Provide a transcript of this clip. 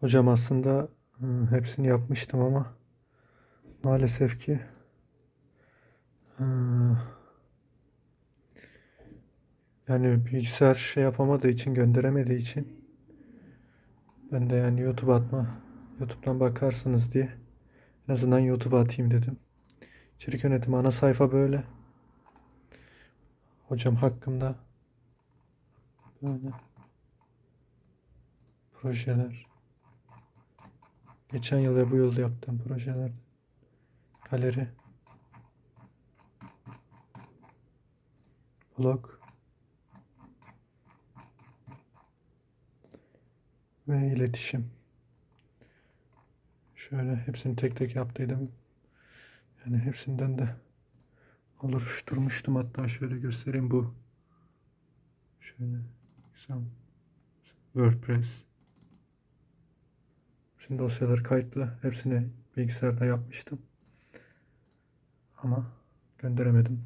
Hocam aslında e, hepsini yapmıştım ama maalesef ki e, yani bilgisayar şey yapamadığı için gönderemediği için ben de yani YouTube atma YouTube'dan bakarsınız diye en azından YouTube'a atayım dedim. İçerik yönetimi ana sayfa böyle. Hocam hakkımda böyle projeler. Geçen yıl ve bu yıl yaptığım projeler. Galeri. Blog. Ve iletişim. Şöyle hepsini tek tek yaptıydım. Yani hepsinden de oluşturmuştum. Hatta şöyle göstereyim bu. Şöyle. WordPress. Şimdi dosyalar kayıtlı. Hepsini bilgisayarda yapmıştım. Ama gönderemedim.